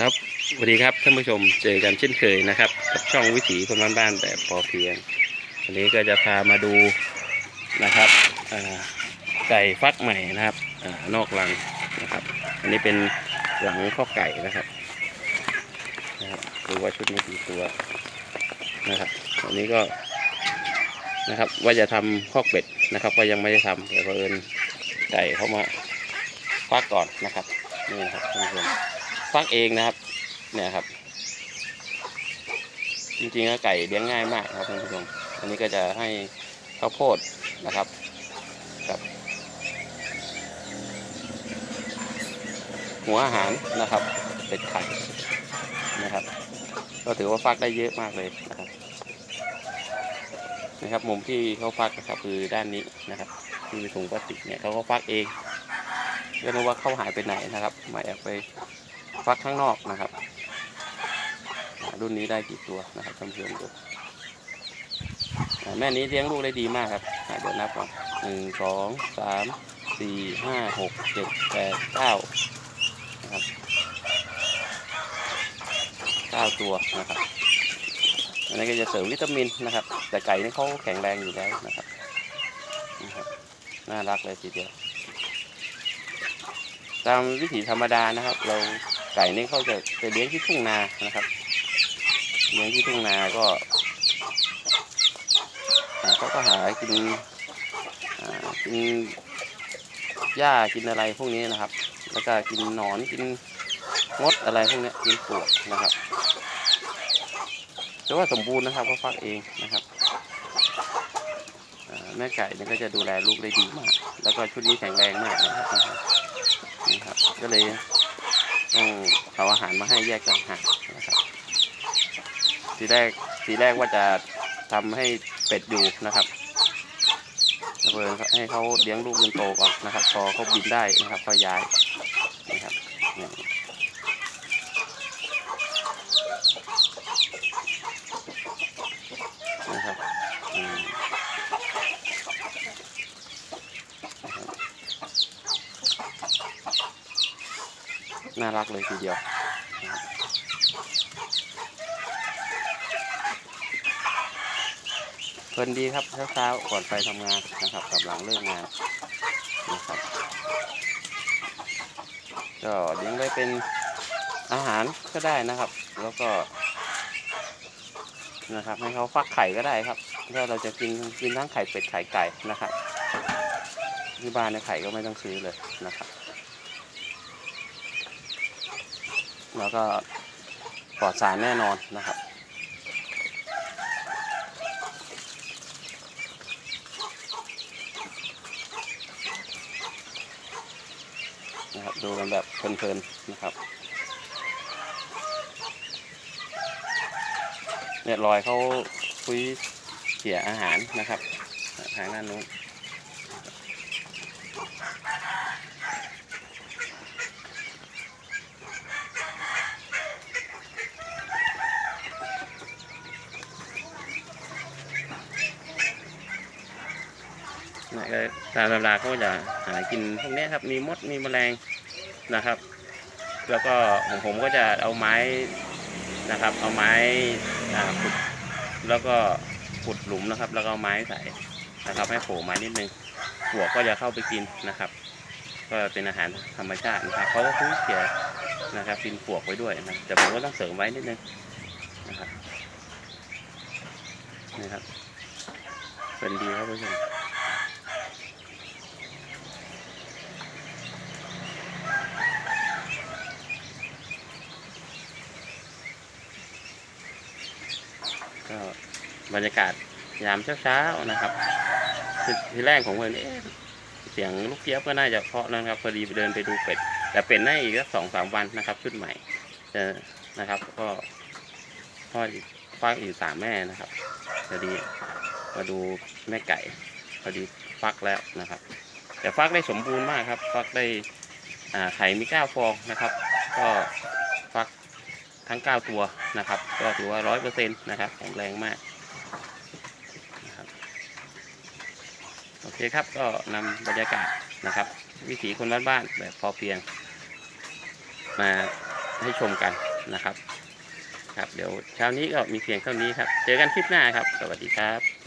ครับสวัสดีครับท่านผู้ชมเจอกันเช่นเคยนะครับกับช่องวิถีคนบ้านๆแบบพอเพียงวันนี้ก็จะพามาดูนะครับไก่ฟักใหม่นะครับอนอกรังนะครับ อันนี้เป็นหลังข้อไก่นะครับนะครับดูว่าชุดนี้กี่ตัวนะครับอันนี้ก็นะครับว่าจะทำข้อกเป็ดนะครับ ก็ยังไม่ได้ทำแต่เพอเอิญไก่เข้ามาฟักก่อนนะครับนี่นะครับท่านผู้ชม ฟักเองนะครับ เนี่ยครับ จริงๆแล้วไก่เลี้ยงง่ายมากครับท่านผู้ชมอันนี้ก็จะให้ข้าวโพดนะครับกับ หัวอาหารนะครับเป็ดไข่นะครับ ก็ถือว่าฟักได้เยอะมากเลยนะครับนะครับมุมที่เขาฟักนะครับคือด้านนี้นะครับที่มีถุงพลาสติกเนี่ยเขาก็ฟักเองไม่รู้ว่าเขาหายไปไหนนะครับมาแอบไป ฟักข้างนอกนะครับรุ่นนี้ได้กี่ตัวนะครับท่านผู้ชมดูแม่นี้เลี้ยงลูกได้ดีมากครับเดี๋ยวนับก่อนหนึ่งสองสามสี่ห้าหกเจ็ดแปดเก้านะครับเก้าตัวนะครับอันนี้ก็จะเสริมวิตามินนะครับ แต่ไก่นี่เขาแข็งแรงอยู่แล้วนะครับนะครับ น่ารักเลยทีเดียว ตามวิถีธรรมดานะครับ เรา ไก่นี่เขาจะไปเลี้ยงที่ทุ่งนานะครับ เลี้ยงที่ทุ่งนาก็เขาก็หากินกินหญ้ากินอะไรพวกนี้นะครับ แล้วก็กินหนอนกินมดอะไรพวกนี้กินปวกนะครับแต่ว่าสมบูรณ์นะครับเขาฟักเองนะครับแม่ไก่เนี่ยก็จะดูแลลูกได้ดีมาก แล้วก็ชุดนี้แข็งแรงมากนะครับนะครับนี่ครับก็เลย ต้องเอาอาหารมาให้แยกต่างหากนะครับ ทีแรกทีแรกว่าจะทำให้เป็ดอยู่นะครับเพื่อให้เขาเลี้ยงลูกจนโตก่อนนะครับ พอเขาบินได้นะครับก็ย้ายนะครับเนี่ยนะครับอืม น่ารักเลยทีเดียวเพลินดีครับเช้าๆก่อนไปทำงานนะครับกับหลังเลิกงานนะครับก็เลี้ยงไว้เป็นอาหารก็ได้นะครับ แล้วก็ นะครับ ให้เขาฟักไข่ก็ได้ครับถ้าเราจะกินกินทั้งไข่เป็ดไข่ไก่นะครับที่บ้านในไข่ก็ไม่ต้องซื้อเลยนะครับ แล้วก็ปลอดสารแน่นอนนะครับ นะครับ ดูกันแบบเพลินๆนะครับเนี่ยรอยเขาคุยเขี่ยอาหารนะครับ ทางด้านนู้น ตามตำราเขาจะหากินพวกเนี้ยครับ มีมดมีแมลงนะครับ แล้วก็ของผมก็จะเอาไม้นะครับ เอาไม้ขุดแล้วก็ขุดหลุมนะครับ แล้วก็เอาไม้ใส่นะครับ ให้โผล่มานิดนึงปลวกก็จะเข้าไปกินนะครับ ก็เป็นอาหารธรรมชาตินะครับเขาก็คุ้นเขียนะครับกินปลวกไว้ด้วยนะแต่ผมก็ต้องเสริมไว้นิดนึงนะครับนี่ครับเป็นดีครับทุกท่าน ก็ บรรยากาศยามเช้าๆนะครับททีแรกผมเห็นเอ๊ะเสียงลูกเจี๊ยบก็น่าจะเพาะนะครับพอดีเดินไปดูเป็ด แต่เป็ดน่าอีกสักสองสามวันนะครับ ชุดใหม่จะนะครับ ก็พ่อฟักอีกสามแม่นะครับพอดีมาดูแม่ไก่พอดีฟักแล้วนะครับ แต่ฟักได้สมบูรณ์มากครับ ฟักได้อ่าไข่มีเก้าฟองนะครับ ก็ฟักทั้ง9ตัวนะครับ ก็ถือว่า100%นะครับแข็งแรงมากนะครับ โอเคครับก็นำบรรยากาศนะครับ วิถีคนบ้านๆแบบพอเพียง มาให้ชมกันนะครับ ครับ เดี๋ยวเช้านี้ก็มีเพียงเท่านี้ครับ เจอกันคลิปหน้าครับ สวัสดีครับ